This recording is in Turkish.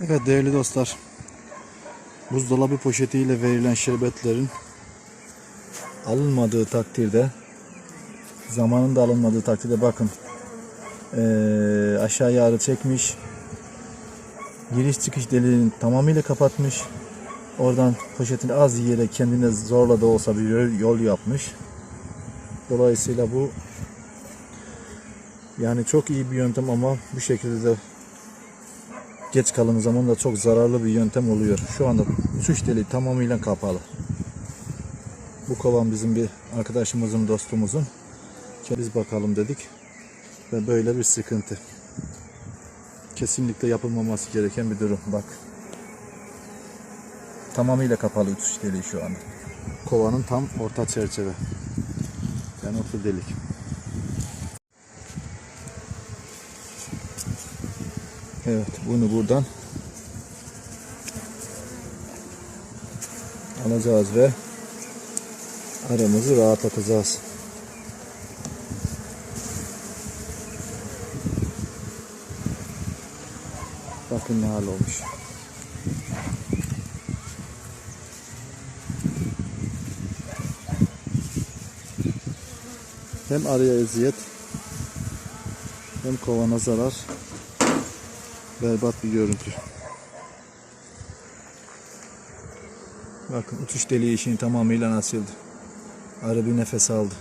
Evet değerli dostlar. Buzdolabı poşetiyle verilen şerbetlerin alınmadığı takdirde zamanında alınmadığı takdirde bakın eee aşağıya arı çekmiş giriş çıkış deliğini tamamıyla kapatmış oradan poşetini az yiyerek kendine zorla da olsa bir yol yapmış dolayısıyla bu yani çok iyi bir yöntem ama bu şekilde de geç kalın zaman da çok zararlı bir yöntem oluyor. Şu anda suç deliği tamamıyla kapalı. Bu kovan bizim bir arkadaşımızın, dostumuzun. Biz bakalım dedik. Ve böyle bir sıkıntı. Kesinlikle yapılmaması gereken bir durum. Bak. Tamamıyla kapalı uçuş deliği şu anda. Kovanın tam orta çerçeve. Yani orta delik. Evet bunu buradan alacağız ve aramızı rahatlatacağız. Bakın ne hal olmuş. Hem araya eziyet hem kovana zarar. Berbat bir görüntü. Bakın uçuş deliği işini tamamıyla nasıldı. Arı bir nefes aldı.